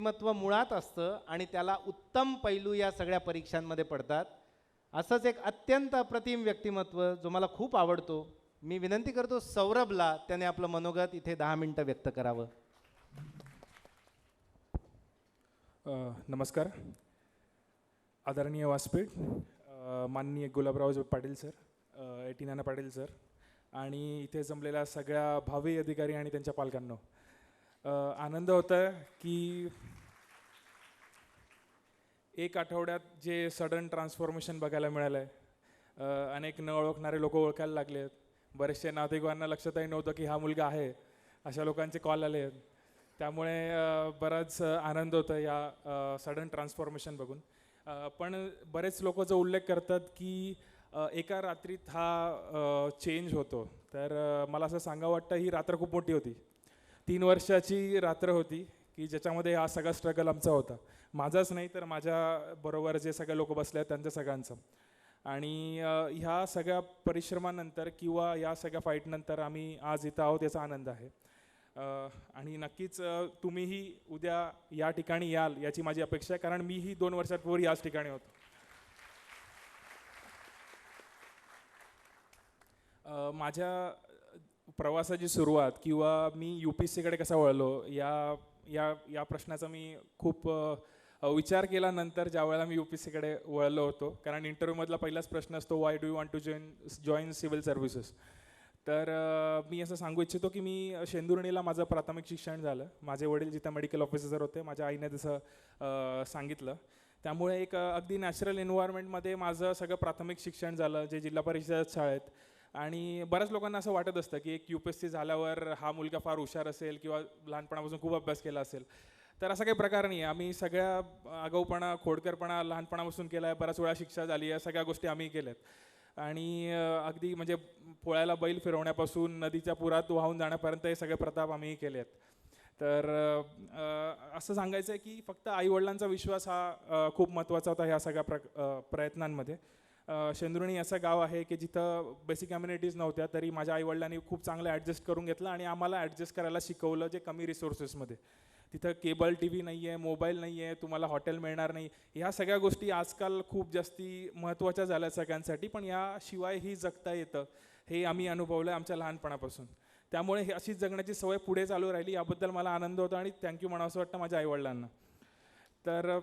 व्यक्तिमत्व मुळात असतं आणि त्याला उत्तम पैलू या सगळ्या परीक्षांमध्ये पडतात. असंच एक अत्यंत अप्रतिम व्यक्तिमत्व जो मला खूप आवडतो. मी विनंती करतो सौरभला त्याने आपलं मनोगत इथे दहा मिनटं व्यक्त करावं. नमस्कार. आदरणीय व्यासपीठ माननीय Gulabrao Patil sir AT Nana Patil sir आणि इथे जमलेल्या सगळ्या भावी अधिकारी आणि त्यांच्या पालकांनो. आनंद होत आहे की एक आठवड्यात जे सडन ट्रान्सफॉर्मेशन बघायला मिळालं आहे अनेक न ओळखणारे लोक ओळखायला लागले आहेत. बरेचसे नातेवाईकांना लक्षातही नव्हतं की हा मुलगा आहे अशा लोकांचे कॉल आले आहेत. त्यामुळे बराच आनंद होतो या सडन ट्रान्सफॉर्मेशन बघून. पण बरेच लोक जो उल्लेख करतात की एका रात्रीत हा चेंज होतो. तर मला असं सांगा वाटतं ही रात्र खूप मोठी होती. तीन वर्षाची रात्र होती की ज्याच्यामध्ये हा सगळा स्ट्रगल आमचा होता. माझाच नाही तर माझ्या बरोबर जे सगळे लोक बसले आहेत त्यांच्या सगळ्यांचं. आणि ह्या सगळ्या परिश्रमानंतर किंवा या सगळ्या फाईटनंतर आम्ही आज इथं आहोत याचा आनंद आहे. आणि नक्कीच तुम्हीही उद्या या ठिकाणी याल याची माझी अपेक्षा आहे कारण मीही दोन वर्षापूर्वी याच ठिकाणी होतो. माझ्या प्रवासाची सुरुवात किंवा मी यू पी एस सीकडे कसा वळलो या या या प्रश्नाचा मी खूप विचार केल्यानंतर ज्या वेळेला मी यू पी एस सीकडे वळलो होतो कारण इंटरव्ह्यूमधला पहिलाच प्रश्न असतो why do you want to join join civil services तर मी असं सांगू इच्छितो की मी शेंदुर्णीला माझं प्राथमिक शिक्षण झालं. माझे वडील जिथं मेडिकल ऑफिसर होते माझ्या आईने तसं सांगितलं. त्यामुळे एक अगदी नॅचरल एन्व्हायरमेंटमध्ये माझं सगळं प्राथमिक शिक्षण झालं जे जिल्हा परिषद शाळेत. आणि बऱ्याच लोकांना असं वाटत असतं की एक यू पी एस सी झाल्यावर हा मुलगा फार हुशार असेल किंवा लहानपणापासून खूप अभ्यास केला असेल. तर असा काही प्रकार नाही आहे. आम्ही सगळ्या आगाऊपणा खोडकरपणा लहानपणापासून केला आहे बऱ्याच वेळा शिक्षा झाली आहे. सगळ्या गोष्टी आम्ही केल्यात. आणि अगदी म्हणजे पोळ्याला बैल फिरवण्यापासून नदीच्या पुरात वाहून जाण्यापर्यंत हे सगळे प्रताप आम्ही केले आहेत तर असं सांगायचं आहे की फक्त आईवडिलांचा विश्वास हा खूप महत्त्वाचा होता ह्या सगळ्या प्र प्रयत्नांमध्ये. शेंद्रुणी असं गाव आहे की जिथं बेसिक कम्युनिटीज नव्हत्या तरी माझ्या आईवडिलांनी खूप चांगलं ॲडजस्ट करून घेतलं आणि आम्हाला ॲडजस्ट करायला शिकवलं जे कमी रिसोर्सेसमध्ये तिथं केबल टी व्ही नाही आहे मोबाईल नाही आहे तुम्हाला हॉटेल मिळणार नाही. ह्या सगळ्या गोष्टी आजकाल खूप जास्ती महत्त्वाच्या झाल्या सगळ्यांसाठी पण याशिवाय ही जगता येतं हे आम्ही अनुभवलं आहे आमच्या लहानपणापासून. त्यामुळे हे अशीच जगण्याची सवय पुढे चालू राहिली याबद्दल मला आनंद होता आणि थँक्यू म्हणावं असं वाटतं माझ्या आईवडिलांना. तर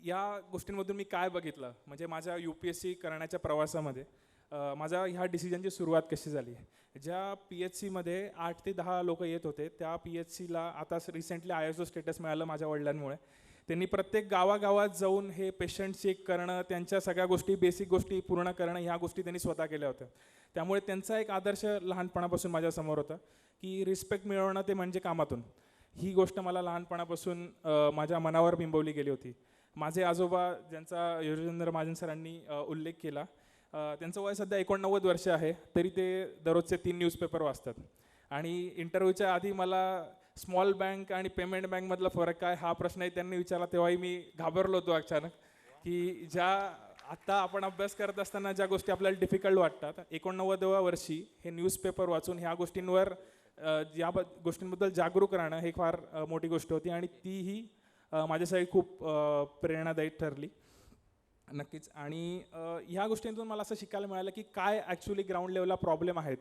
या गोष्टींमधून मी काय बघितलं? म्हणजे माझ्या यू पी एस सी करण्याच्या प्रवासामध्ये माझ्या ह्या डिसिजनची सुरुवात कशी झाली? ज्या पी एच सीमध्ये आठ ते दहा लोक येत होते त्या पी एच सीला आता recently I S O status मिळालं माझ्या वडिलांमुळे. त्यांनी प्रत्येक गावागावात जाऊन हे पेशंट चेक करणं त्यांच्या सगळ्या गोष्टी बेसिक गोष्टी पूर्ण करणं ह्या गोष्टी त्यांनी स्वतः केल्या होत्या. त्यामुळे त्यांचा एक आदर्श लहानपणापासून माझ्यासमोर होता की रिस्पेक्ट मिळवणं ते म्हणजे कामातून. ही गोष्ट मला लहानपणापासून माझ्या मनावर बिंबवली गेली होती. माझे आजोबा ज्यांचा योगेंद्र महाजन सरांनी उल्लेख केला त्यांचं वय सध्या एकोणनव्वद वर्ष आहे तरी ते दररोजचे तीन न्यूजपेपर वाचतात. आणि इंटरव्ह्यूच्या आधी मला स्मॉल बँक आणि पेमेंट बँकमधला फरक काय हा प्रश्नही त्यांनी विचारला तेव्हाही मी घाबरलो होतो अचानक की ज्या आत्ता आपण अभ्यास करत असताना ज्या गोष्टी आपल्याला डिफिकल्ट वाटतात एकोणनव्वदव्या वर्षी हे न्यूजपेपर वाचून ह्या गोष्टींवर या ब गोष्टींबद्दल जागरूक राहणं हे फार मोठी गोष्ट होती आणि तीही माझ्यासाठी खूप प्रेरणादायी ठरली. नक्कीच. आणि ह्या गोष्टींतून मला असं शिकायला मिळालं की काय ॲक्च्युली ग्राउंड लेवलला प्रॉब्लेम आहेत.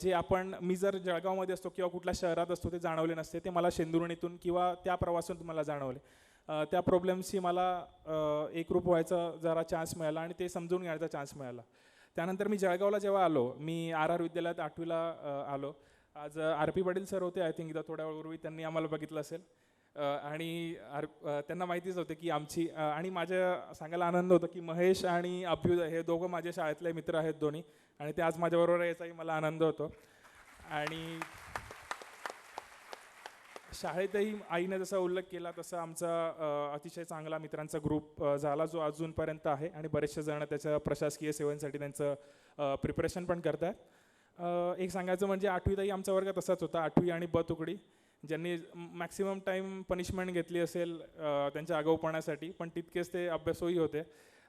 जे आपण मी जर जळगावमध्ये असतो किंवा कुठल्या शहरात असतो ते जाणवले नसते ते मला शेंदुरणीतून किंवा त्या प्रवासातून मला जाणवले. त्या प्रॉब्लेम्सशी मला एकरूप व्हायचा जरा चान्स मिळाला आणि ते समजून घेण्याचा चान्स मिळाला. त्यानंतर मी जळगावला जेव्हा आलो मी आर आर विद्यालयात आठवीला आलो. आज आर पी पाटील सर होते आय थिंक इथं थोड्या वेळापूर्वी. त्यांनी आम्हाला बघितलं असेल. आणि आर त्यांना माहितीच होतं की आमची आणि माझ्या सांगायला आनंद होतो की महेश आणि अभ्युदय हे दोघं माझ्या शाळेतले मित्र आहेत दोन्ही. आणि ते आज माझ्याबरोबर यायचाही याचाही मला आनंद होतो. आणि शाळेतही आईने जसा उल्लेख केला तसा आमचा अतिशय चांगला मित्रांचा ग्रुप झाला जो अजूनपर्यंत आहे. आणि बरेचसे जण त्याच्या प्रशासकीय सेवांसाठी त्यांचं प्रिपरेशन पण करत आहेत एक सांगायचं म्हणजे आठवीतही आमचा वर्ग तसाच होता आठवी आणि ब तुकडी ज्यांनी मॅक्सिमम टाईम पनिशमेंट घेतली असेल त्यांच्या आगाऊपणासाठी पण तितकेच ते अभ्यासूही होते.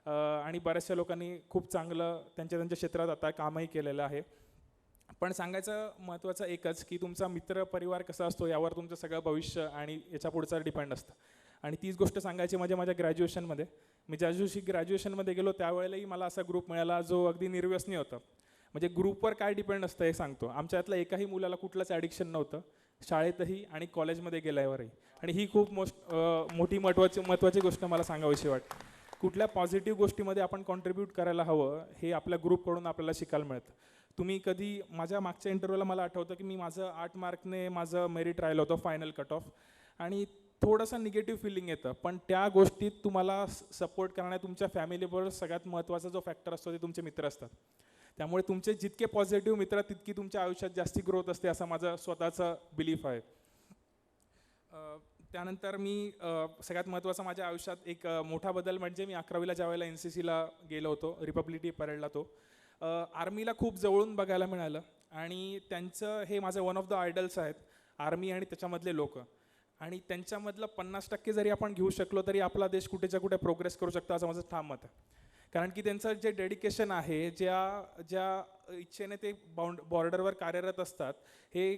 आणि बऱ्याचशा लोकांनी खूप चांगलं त्यांच्या त्यांच्या क्षेत्रात आता कामही केलेलं आहे. पण सांगायचं महत्त्वाचं एकच की तुमचा मित्र परिवार कसा असतो यावर तुमचं सगळं भविष्य आणि याच्या पुढचं डिपेंड असतं. आणि तीच गोष्ट सांगायची म्हणजे माझ्या ग्रॅज्युएशनमध्ये मी ज्या दिवशी ग्रॅज्युएशनमध्ये गेलो त्यावेळेलाही मला असा ग्रुप मिळाला जो अगदी निर्व्यसनी होता. म्हणजे ग्रुपवर काय डिपेंड असतं हे सांगतो. आमच्यातल्या एकाही मुलाला कुठलंच ॲडिक्शन नव्हतं. शाळेतही आणि कॉलेजमध्ये गेल्यावरही. आणि ही खूप मोस्ट मोठी महत्त्वाची महत्त्वाची गोष्ट मला सांगावीशी वाटते कुठल्या पॉझिटिव्ह गोष्टीमध्ये आपण कॉन्ट्रीब्यूट करायला हवं हे आपल्या ग्रुपकडून आपल्याला शिकायला मिळतं. तुम्ही कधी माझ्या मागच्या इंटरव्ह्यूला मला आठवतं की मी माझं आठ मार्कने माझं मेरिट राहिलं होतं फायनल कट ऑफ आणि थोडंसं निगेटिव्ह फिलिंग येतं. पण त्या गोष्टीत तुम्हाला सपोर्ट करणाऱ्या तुमच्या फॅमिलीबरोबर सगळ्यात महत्त्वाचा जो फॅक्टर असतो ते तुमचे मित्र असतात. त्यामुळे तुमचे जितके पॉझिटिव्ह मित्र तितकी तुमच्या आयुष्यात जास्ती ग्रोथ असते असं माझं स्वतःचं बिलीफ आहे. त्यानंतर मी सगळ्यात महत्त्वाचा माझ्या आयुष्यात एक मोठा बदल म्हणजे मी अकरावीला ज्या वेळेला एन सी सीला गेलो होतो रिपब्लिक डे परेडला तो आर्मीला खूप जवळून बघायला मिळालं आणि त्यांचं हे माझं वन ऑफ द आयडल्स आहेत आर्मी आणि त्याच्यामधले लोक. आणि त्यांच्यामधलं पन्नास टक्के जरी आपण घेऊ शकलो तरी आपला देश कुठेच्या कुठे प्रोग्रेस करू शकतो असं माझं ठाम मत आहे. कारण की त्यांचं जे डेडिकेशन आहे ज्या ज्या इच्छेने ते बाउंड बॉर्डरवर कार्यरत असतात हे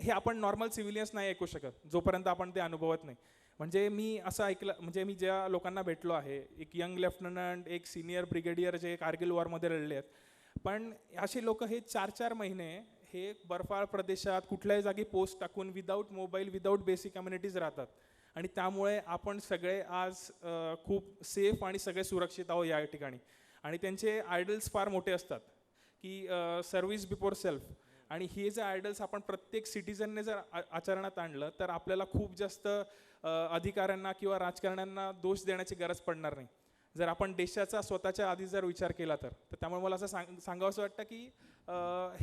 हे आपण नॉर्मल सिव्हिलियन्स नाही ऐकू शकत जोपर्यंत आपण ते अनुभवत नाही. म्हणजे मी असं ऐकलं म्हणजे मी ज्या लोकांना भेटलो आहे एक यंग लेफ्टनंट एक सिनियर ब्रिगेडियर जे कारगिल वॉरमध्ये लढले आहेत पण अशी लोक हे चार चार महिने हे बर्फाळ प्रदेशात कुठल्याही जागी पोस्ट टाकून without mobile without basic communities राहतात. आणि त्यामुळे आपण सगळे आज खूप सेफ आणि सगळे सुरक्षित आहोत या ठिकाणी. आणि त्यांचे आयडल्स फार मोठे असतात की सर्व्हिस बिफोर सेल्फ आणि हे जे आयडल्स आपण प्रत्येक सिटीजनने जर आ- आचरणात आणलं तर आपल्याला खूप जास्त अधिकाऱ्यांना किंवा राजकारण्यांना दोष देण्याची गरज पडणार नाही. जर आपण देशाचा स्वतःच्या आधी जर विचार केला तर तर त्यामुळे मला असं सांग सांगावंसं वाटतं की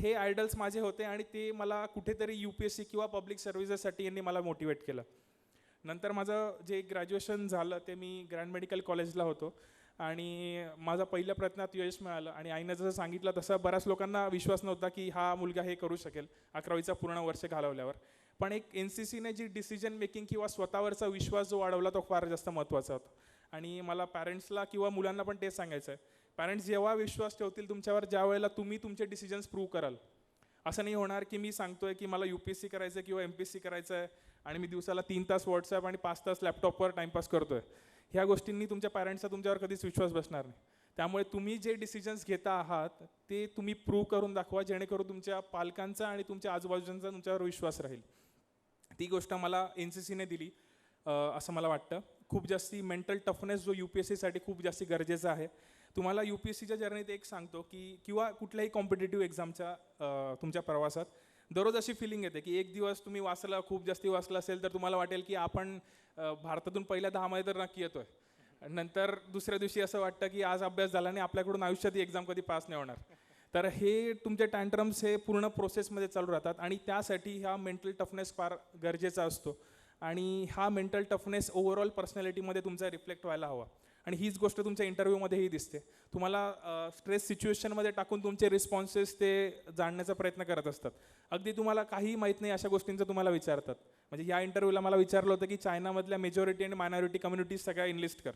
हे आयडल्स माझे होते आणि ते मला कुठेतरी यू पी एस सी किंवा पब्लिक सर्व्हिसेससाठी यांनी मला मोटिवेट केलं. नंतर माझं जे ग्रॅज्युएशन झालं ते मी ग्रँड मेडिकल कॉलेजला होतो. आणि माझा पहिल्या प्रयत्नात यश मिळालं आणि आईनं जसं सांगितलं तसं बऱ्याच लोकांना विश्वास नव्हता की हा मुलगा हे करू शकेल अकरावीचा पूर्ण वर्ष घालवल्यावर. पण एक एन सी सीने जी डिसिजन मेकिंग किंवा स्वतःवरचा विश्वास जो वाढवला तो फार जास्त महत्त्वाचा होता. आणि मला पॅरेंट्सला किंवा मुलांना पण तेच सांगायचं आहे पॅरेंट्स जेव्हा विश्वास ठेवतील तुमच्यावर ज्या वेळेला तुम्ही तुमचे डिसिजन्स प्रूव्ह कराल. असं नाही होणार की मी सांगतोय की मला यू पी एस सी करायचं आहे किंवा एम पी एस सी करायचं आहे आणि मी दिवसाला तीन तास व्हॉट्सअप आणि पाच तास लॅपटॉपवर टाईमपास करतोय. ह्या गोष्टींनी तुमच्या पॅरेंट्सचा तुमच्यावर कधीच विश्वास बसणार नाही. त्यामुळे तुम्ही जे डिसिजन्स घेता आहात ते तुम्ही प्रूव्ह करून दाखवा जेणेकरून तुमच्या पालकांचा आणि तुमच्या आजूबाजूंचा तुमच्यावर विश्वास राहील. ती गोष्ट मला एन सी सीने दिली असं मला वाटतं. खूप जास्ती मेंटल टफनेस जो यू पी एस सीसाठी खूप जास्ती गरजेचा आहे. तुम्हाला यू पी एस सीच्या जर्नीत एक सांगतो की किंवा कुठल्याही कॉम्पिटेटिव्ह एक्झामच्या तुमच्या प्रवासात दररोज अशी फिलिंग येते की एक दिवस तुम्ही वाचला खूप जास्ती वाचलं असेल तर तुम्हाला वाटेल की आपण भारतातून पहिल्या दहामध्ये तर नक्की येतोय. नंतर दुसऱ्या दिवशी असं वाटतं की आज अभ्यास झाला नाही आपल्याकडून आयुष्यात ही एक्झाम कधी पास नाही होणार. तर हे तुमचे टँट्रम्स हे पूर्ण प्रोसेसमध्ये चालू राहतात आणि त्यासाठी हा मेंटल टफनेस फार गरजेचा असतो. आणि हा मेंटल टफनेस ओव्हरऑल पर्सनॅलिटीमध्ये तुमचा रिफ्लेक्ट व्हायला हवा. आणि हीच गोष्ट तुमच्या इंटरव्ह्यूमध्येही दिसते. तुम्हाला स्ट्रेस सिच्युएशनमध्ये टाकून तुमचे रिस्पॉन्सेस ते जाणण्याचा प्रयत्न करत असतात. अगदी तुम्हाला काही माहीत नाही अशा गोष्टींचं तुम्हाला विचारतात. म्हणजे या इंटरव्ह्यूला मला विचारलं होतं की चायनामधल्या मेजॉरिटी आणि मायनॉरिटी कम्युनिटीज सगळ्या इनलिस्ट कर.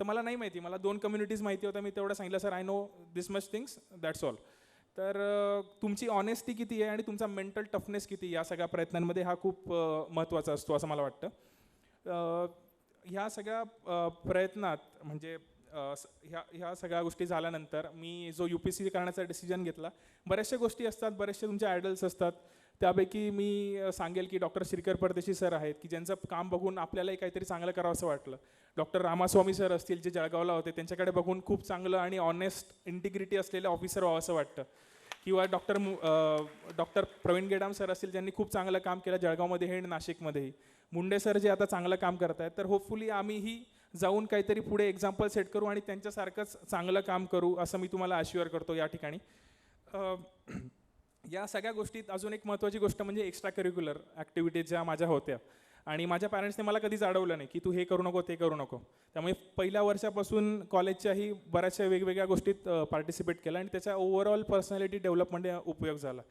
तर मला नाही माहिती मला दोन कम्युनिटीज माहिती होत्या मी तेवढं सांगितलं sir I know this much things that's all तर तुमची ऑनेस्टी किती आहे आणि तुमचा मेंटल टफनेस किती या सगळ्या प्रयत्नांमध्ये हा खूप महत्त्वाचा असतो असं मला वाटतं. ह्या सगळ्या प्रयत्नात म्हणजे ह्या ह्या सगळ्या गोष्टी झाल्यानंतर मी जो यू पी सी करण्याचा डिसिजन घेतला बऱ्याचशा गोष्टी असतात बरेचसे तुमचे आयडल्स असतात. त्यापैकी मी सांगेल की डॉक्टर श्रीकर परदेशी सर आहेत की ज्यांचं काम बघून आपल्यालाही काहीतरी चांगलं करावं असं वाटलं. डॉक्टर रामास्वामी सर असतील जे जळगावला होते त्यांच्याकडे बघून खूप चांगलं आणि ऑनेस्ट इंटिग्रिटी असलेलं ऑफिसर व्हावं असं वाटतं. किंवा doctor doctor Praveen Gedam sir असतील ज्यांनी खूप चांगलं काम केलं जळगावमध्ये हे आणि नाशिकमध्येही. मुंडे सर जे आता चांगलं काम करत आहेत तर होपफुली आम्हीही जाऊन काहीतरी पुढे एक्झाम्पल सेट करू आणि त्यांच्यासारखंच चांगलं काम करू असं मी तुम्हाला अश्युअर करतो या ठिकाणी. या सगळ्या गोष्टीत अजून एक महत्त्वाची गोष्ट म्हणजे एक्स्ट्रा करिक्युलर ॲक्टिव्हिटीज ज्या माझ्या होत्या. आणि माझ्या पॅरेंट्सने मला कधीच अडवलं नाही की तू हे करू नको ते करू नको. त्यामुळे पहिल्या वर्षापासून कॉलेजच्याही बऱ्याचशा वेगवेगळ्या गोष्टीत पार्टिसिपेट केलं आणि त्याचा ओव्हरऑल पर्सनॅलिटी डेव्हलपमेंट उपयोग झाला.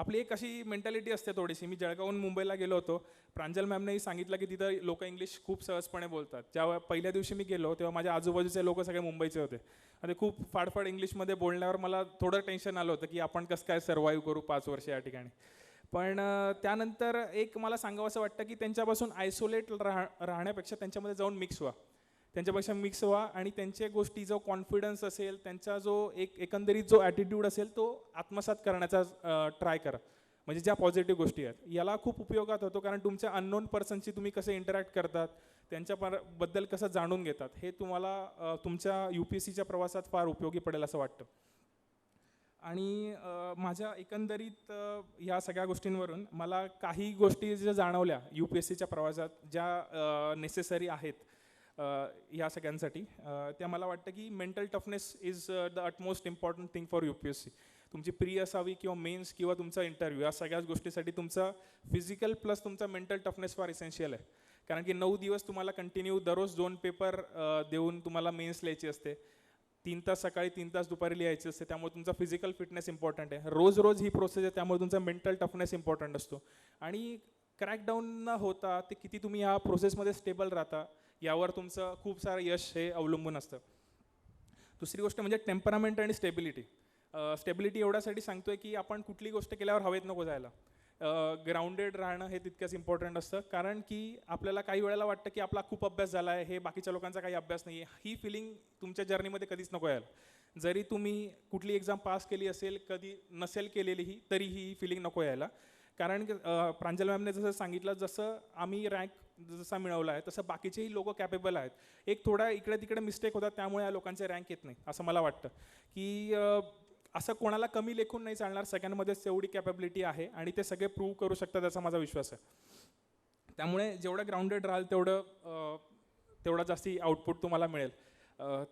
आपली एक अशी मेंटॅलिटी असते थोडीशी. मी जळगावहून मुंबईला गेलो होतो. प्रांजल मॅमनेही सांगितलं की तिथं लोक इंग्लिश खूप सहजपणे बोलतात. जेव्हा पहिल्या दिवशी मी गेलो तेव्हा माझ्या आजूबाजूचे लोक सगळे मुंबईचे होते. आणि खूप फाडफाड इंग्लिशमध्ये बोलण्यावर मला थोडं टेन्शन आलं होतं की आपण कसं काय सर्वाईव्ह करू पाच वर्ष या ठिकाणी. पण त्यानंतर एक मला सांगावं असं वाटतं की त्यांच्यापासून आयसोलेट राह राहण्यापेक्षा त्यांच्यामध्ये जाऊन मिक्स व्हा. त्यांच्यापेक्षा मिक्स व्हा आणि त्यांच्या गोष्टी जो कॉन्फिडन्स असेल त्यांचा जो एक एकंदरीत जो ॲटिट्यूड असेल तो आत्मसात करण्याचा ट्राय करा. म्हणजे ज्या पॉझिटिव्ह गोष्टी आहेत. याला खूप उपयोगात होतो कारण तुमच्या अननोन पर्सनशी तुम्ही कसे इंटरॅक्ट करतात त्यांच्या परबद्दल कसं जाणून घेतात हे तुम्हाला तुमच्या यू पी एस सीच्या प्रवासात फार उपयोगी पडेल असं वाटतं. आणि माझ्या एकंदरीत या सगळ्या गोष्टींवरून मला काही गोष्टी ज्या जाणवल्या यू पी एस सीच्या प्रवासात ज्या नेसेसरी आहेत ह्या सगळ्यांसाठी. त्या मला वाटतं की mental toughness is the utmost important thing for U P S C तुमची प्री असावी किंवा मेन्स किंवा तुमचा इंटरव्ह्यू या सगळ्याच गोष्टीसाठी तुमचा फिजिकल प्लस तुमचा मेंटल टफनेस फार इसेन्शियल आहे. कारण की नऊ दिवस तुम्हाला कंटिन्यू दररोज दोन पेपर देऊन तुम्हाला मेन्स लिहायची असते. तीन तास सकाळी तीन तास दुपारी लिहायची असते त्यामुळे तुमचा फिजिकल फिटनेस इम्पॉर्टंट आहे. रोज रोज ही प्रोसेस आहे त्यामुळे तुमचा मेंटल टफनेस इम्पॉर्टंट असतो. आणि क्रॅकडाऊन न होता ते किती तुम्ही ह्या प्रोसेसमध्ये स्टेबल राहता यावर तुमचं खूप सारं यश हे अवलंबून असतं. दुसरी गोष्ट म्हणजे टेम्परामेंट आणि स्टेबिलिटी स्टेबिलिटी एवढ्यासाठी सांगतोय की आपण कुठली गोष्ट केल्यावर हवेत नको जायला. ग्राउंडेड राहणं हे तितकंच इम्पॉर्टंट असतं. कारण की आपल्याला काही वेळेला वाटतं की आपला खूप अभ्यास झाला आहे हे बाकीच्या लोकांचा काही अभ्यास नाही आहे ही फिलिंग तुमच्या जर्नीमध्ये कधीच नको यायला. जरी तुम्ही कुठली एक्झाम पास केली असेल कधी नसेल केलेली ही तरीही ही फिलिंग नको यायला. कारण प्रांजल मॅमने जसं सांगितलं जसं आम्ही रँक जसा मिळवला आहे तसं बाकीचेही लोक कॅपेबल आहेत. एक थोडा इकडे तिकडे मिस्टेक होतात त्यामुळे या लोकांचे रँक येत नाही असं मला वाटतं. की असं कोणाला कमी लेखून नाही चालणार सगळ्यांमध्येच तेवढी कॅपेबिलिटी आहे आणि ते सगळे प्रूव्ह करू शकतात असा माझा विश्वास आहे. त्यामुळे जेवढं ग्राउंडेड राहाल तेवढं तेवढा जास्ती आउटपुट तुम्हाला मिळेल.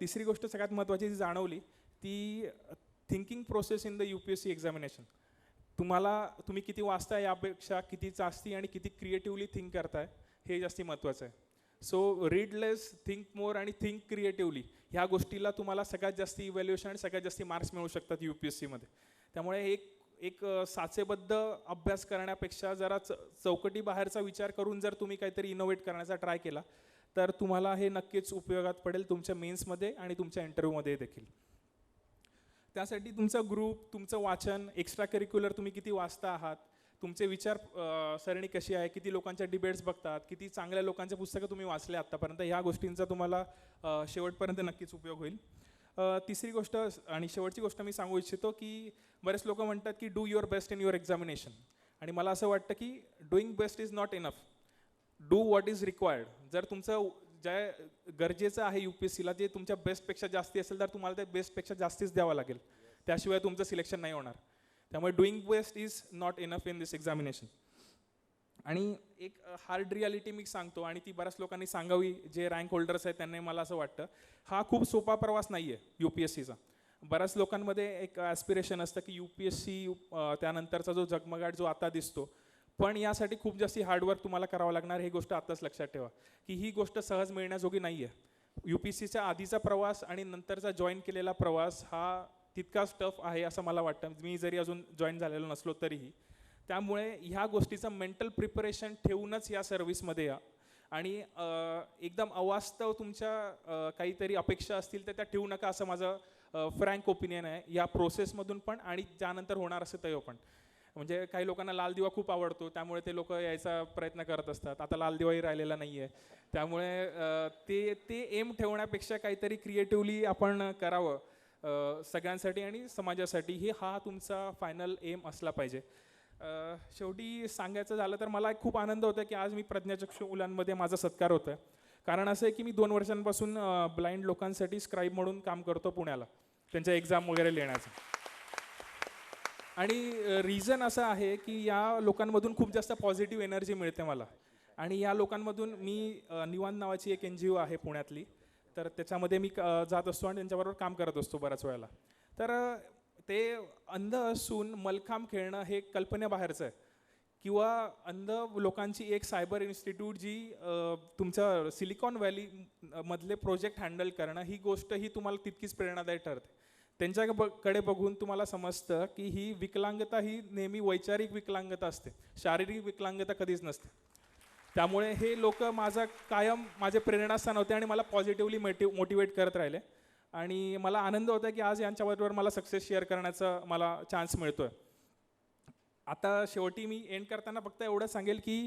तिसरी गोष्ट सगळ्यात महत्त्वाची जी जाणवली ती thinking process in the U P S C examination तुम्हाला तुम्ही किती वाचताय यापेक्षा किती जास्ती आणि किती क्रिएटिव्हली थिंक करताय हे जास्ती महत्त्वाचं आहे. So read less think more आणि थिंक क्रिएटिव्हली ह्या गोष्टीला तुम्हाला सगळ्यात जास्त इव्हॅल्युएशन आणि सगळ्यात जास्त मार्क्स मिळू शकतात यू पी एस सीमध्ये त्यामुळे एक एक साचेबद्ध अभ्यास करण्यापेक्षा जरा च चौकटी बाहेरचा विचार करून जर तुम्ही काहीतरी इनोव्हेट करण्याचा ट्राय केला तर तुम्हाला हे नक्कीच उपयोगात पडेल तुमच्या मेन्समध्ये आणि तुमच्या इंटरव्ह्यूमध्ये देखील. त्यासाठी तुमचा ग्रुप तुमचं वाचन एक्स्ट्रा करिक्युलर तुम्ही किती वाचता आहात तुमचे विचार सरणी कशी आहे? किती लोकांच्या डिबेट्स बघतात? किती चांगल्या लोकांचे पुस्तकं तुम्ही वाचले आत्तापर्यंत ह्या गोष्टींचा तुम्हाला शेवटपर्यंत नक्कीच उपयोग होईल. तिसरी गोष्ट आणि शेवटची गोष्ट मी सांगू इच्छितो की बरेच लोक म्हणतात की do your best in your examination आणि मला असं वाटतं की doing best is not enough do what is required जर तुमचं ज्या गरजेचं आहे यू पी एस सीला जे तुमच्या बेस्टपेक्षा जास्ती असेल तर तुम्हाला ते बेस्टपेक्षा जास्तीच द्यावं लागेल. त्याशिवाय तुमचं सिलेक्शन नाही होणार. त्यामुळे doing best is not enough in this examination आणि एक हार्ड रियालिटी मी सांगतो आणि ती बऱ्याच लोकांनी सांगावी जे रँक होल्डर्स आहेत त्यांनी मला असं वाटतं. हा खूप सोपा प्रवास नाही आहे यू पी एस सीचा बऱ्याच लोकांमध्ये एक ॲस्पिरेशन असतं की यू पी एस सी त्यानंतरचा जो जगमगाट जो आता दिसतो पण यासाठी खूप जास्ती हार्डवर्क तुम्हाला करावं लागणार ही गोष्ट आत्ताच लक्षात ठेवा. की ही गोष्ट सहज मिळण्याजोगी नाही आहे यू पी एस चा आधीचा प्रवास आणि नंतरचा जॉईन केलेला प्रवास हा तितकाच टफ आहे असं मला वाटतं. मी जरी अजून जॉईन झालेलो नसलो तरीही. त्यामुळे ह्या गोष्टीचं मेंटल प्रिपरेशन ठेवूनच या सर्व्हिसमध्ये या. आणि एकदम अवास्तव तुमच्या काहीतरी अपेक्षा असतील तर त्या ठेवू नका असं माझं फ्रँक ओपिनियन आहे. या प्रोसेसमधून पण आणि त्यानंतर होणार असेल तेव्हा पण. म्हणजे काही लोकांना लाल दिवा खूप आवडतो. त्यामुळे ते लोक यायचा प्रयत्न करत असतात. आता लाल दिवाही राहिलेला नाही आहे त्यामुळे ते ते एम ठेवण्यापेक्षा काहीतरी क्रिएटिव्हली आपण करावं. सगळ्यांसाठी आणि समाजासाठी हे हा तुमचा फायनल एम असला पाहिजे. शेवटी सांगायचं झालं तर मला एक खूप आनंद होतो की आज मी प्रज्ञाचक्षू मुलांमध्ये माझा सत्कार होतो आहे कारण असं आहे की मी दोन वर्षांपासून ब्लाइंड लोकांसाठी स्क्राईब म्हणून काम करतो पुण्याला त्यांच्या एक्झाम वगैरे लिहिण्याचं आणि रिझन असं आहे की या लोकांमधून खूप जास्त पॉझिटिव्ह एनर्जी मिळते मला. आणि या लोकांमधून मी निवान नावाची एक एन जी ओ आहे पुण्यातली. तर त्याच्यामध्ये मी जात असतो आणि त्यांच्याबरोबर काम करत असतो बऱ्याच वेळेला. तर ते अंध असून मलखांब खेळणं हे कल्पनेबाहेरचं आहे. किंवा अंध लोकांची एक सायबर इन्स्टिट्यूट जी तुमचं सिलिकॉन व्हॅली मधले प्रोजेक्ट हँडल करणं ही गोष्ट ही तुम्हाला तितकीच प्रेरणादायी ठरते. त्यांच्या ब- कडे बघून तुम्हाला समजतं की ही विकलांगता ही नेहमी वैचारिक विकलांगता असते. शारीरिक विकलांगता कधीच नसते. त्यामुळे हे लोक माझा कायम माझे प्रेरणास्थान होते आणि मला पॉझिटिव्हली मोटिव मोटिवेट करत राहिले. आणि मला आनंद होता की आज यांच्याबरोबर मला सक्सेस शेअर करण्याचा मला चान्स मिळतोय. आता शेवटी मी एंड करताना फक्त एवढं सांगेल की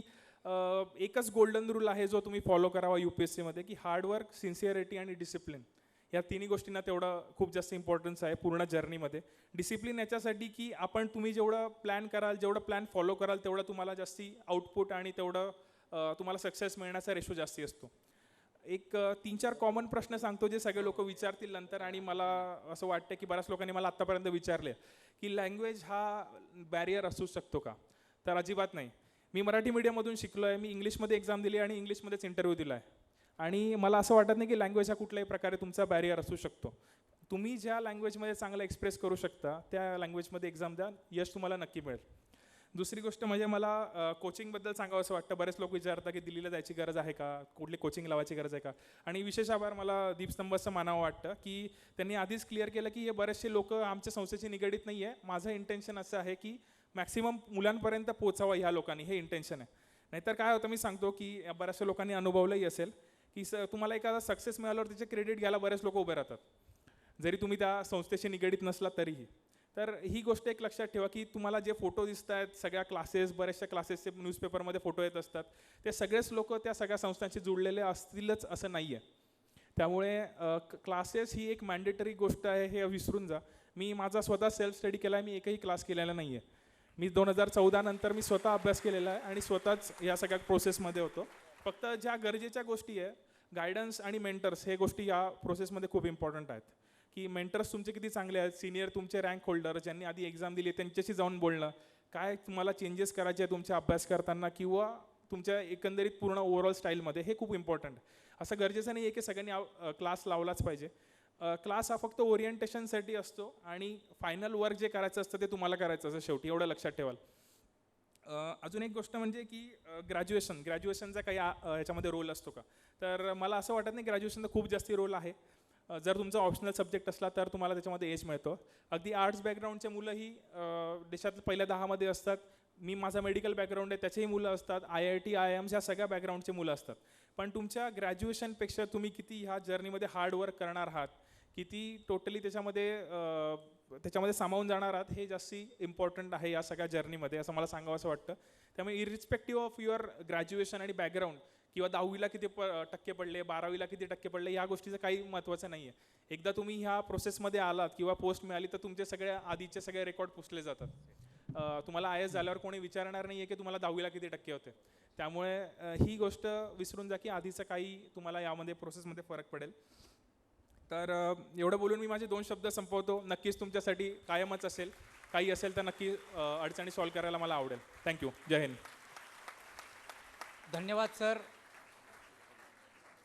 एकच गोल्डन रूल आहे जो तुम्ही फॉलो करावा यू पी एस सीमध्ये की हार्डवर्क सिन्सिअरिटी आणि डिसिप्लिन या तिन्ही गोष्टींना तेवढं खूप जास्त इम्पॉर्टन्स आहे पूर्ण जर्नीमध्ये डिसिप्लिन याच्यासाठी की आपण तुम्ही जेवढं प्लॅन कराल जेवढं प्लॅन फॉलो कराल तेवढं तुम्हाला जास्ती आउटपुट आणि तेवढं तुम्हाला सक्सेस मिळण्याचा रेशो जास्ती असतो. एक तीन चार कॉमन प्रश्न सांगतो जे सगळे लोक विचारतील नंतर आणि मला असं वाटतं की बऱ्याच लोकांनी मला आत्तापर्यंत विचारले की लँग्वेज हा बॅरियर असू शकतो का? तर अजिबात नाही. मी मराठी मीडियममधून शिकलो आहे मी इंग्लिशमध्ये एक्झाम दिली आणि इंग्लिशमध्येच इंटरव्ह्यू दिला आहे आणि मला असं वाटत नाही की लँग्वेज हा कुठल्याही प्रकारे तुमचा बॅरियर असू शकतो. तुम्ही ज्या लँग्वेजमध्ये चांगलं एक्सप्रेस करू शकता त्या लँग्वेजमध्ये एक्झाम द्या यश तुम्हाला नक्की मिळेल. दुसरी गोष्ट म्हणजे मला कोचिंगबद्दल सांगावं असं वाटतं. बरेच लोक विचारतात की दिल्लीला जायची गरज आहे का? कुठली कोचिंग लावायची गरज आहे का? आणि विशेष आभार मला दीपस्तंभाचं मानावं वाटतं की त्यांनी आधीच क्लिअर केलं की हे बरेचसे लोक आमच्या संस्थेशी निगडीत नाही आहे माझं इंटेन्शन असं आहे की मॅक्सिमम मुलांपर्यंत पोचावं ह्या लोकांनी. हे इंटेन्शन आहे. नाहीतर काय होतं मी सांगतो की बऱ्याचशा लोकांनी अनुभवलंही असेल की स तुम्हाला एखादा सक्सेस मिळाल्यावर त्याचे क्रेडिट घ्यायला बरेच लोक उभे राहतात. जरी तुम्ही त्या संस्थेशी निगडीत नसलात तरीही. तर ही गोष्ट एक लक्षात ठेवा की तुम्हाला जे फोटो दिसत आहेत सगळ्या क्लासेस बऱ्याचशा क्लासेसचे न्यूजपेपरमध्ये फोटो येत असतात. ते सगळेच लोक त्या सगळ्या संस्थांशी जुळलेले असतीलच असं नाही आहे त्यामुळे क्लासेस ही एक मॅन्डेटरी गोष्ट आहे हे विसरून जा. मी माझा स्वतः सेल्फ स्टडी केला आहे मी एकही क्लास केलेला नाही आहे मी दोन हजार चौदा नंतर मी स्वतः अभ्यास केलेला आहे आणि स्वतःच या सगळ्या प्रोसेसमध्ये होतो. फक्त ज्या गरजेच्या गोष्टी आहे गायडन्स आणि मेंटर्स हे गोष्टी या प्रोसेसमध्ये खूप इम्पॉर्टंट आहेत. की मेंटर्स तुमचे किती चांगले आहेत? सिनियर तुमचे रँक होल्डर ज्यांनी आधी एक्झाम दिली त्यांच्याशी जाऊन बोलणं. काय तुम्हाला चेंजेस करायचे आहे तुमच्या अभ्यास करताना किंवा तुमच्या एकंदरीत पूर्ण ओव्हरऑल स्टाईलमध्ये हे खूप इम्पॉर्टंट असं गरजेचं नाही आहे की सगळ्यांनी क्लास लावलाच पाहिजे. क्लास हा फक्त ओरिएंटेशनसाठी असतो आणि फायनल वर्क जे करायचं असतं ते तुम्हाला करायचं असतं शेवटी. एवढं लक्षात ठेवाल. अजून एक गोष्ट म्हणजे की ग्रॅज्युएशन ग्रॅज्युएशनचा काही याच्यामध्ये रोल असतो का? तर मला असं वाटत नाही ग्रॅज्युएशनचा खूप जास्ती रोल आहे. जर तुमचा ऑप्शनल सब्जेक्ट असला तर तुम्हाला त्याच्यामध्ये एज मिळतो. अगदी आर्ट्स बॅकग्राऊंडचे मुलंही अ, देशात पहिल्या दहामध्ये असतात. मी माझा मेडिकल बॅकग्राऊंड आहे त्याचेही मुलं असतात. I I T I M ह्या सगळ्या बॅकग्राऊंडचे मुलं असतात. पण तुमच्या ग्रॅज्युएशनपेक्षा तुम्ही किती ह्या जर्नीमध्ये हार्डवर्क करणार आहात? किती टोटली त्याच्यामध्ये त्याच्यामध्ये सामावून जाणार आहात हे जास्ती इम्पॉर्टंट आहे या सगळ्या जर्नीमध्ये असं मला सांगावं असं वाटतं. त्यामुळे इरिस्पेक्टिव्ह ऑफ युअर ग्रॅज्युएशन आणि बॅकग्राऊंड किंवा दहावीला किती प टक्के पडले बारावीला किती टक्के पडले या गोष्टीचं काही महत्त्वाचं नाही आहे एकदा तुम्ही ह्या प्रोसेसमध्ये आलात किंवा पोस्ट मिळाली तर तुमचे सगळे आधीचे सगळे रेकॉर्ड पुसले जातात. तुम्हाला आय एस झाल्यावर कोणी विचारणार नाही आहे की तुम्हाला दहावीला किती टक्के होते. त्यामुळे ही गोष्ट विसरून जा की आधीचं काही तुम्हाला यामध्ये प्रोसेसमध्ये फरक पडेल. तर एवढं बोलून मी माझे दोन शब्द संपवतो. नक्कीच तुमच्यासाठी कायमच असेल. काही असेल तर नक्की अडचणी सॉल्व्ह करायला मला आवडेल. थँक्यू जय हिंद. धन्यवाद सर.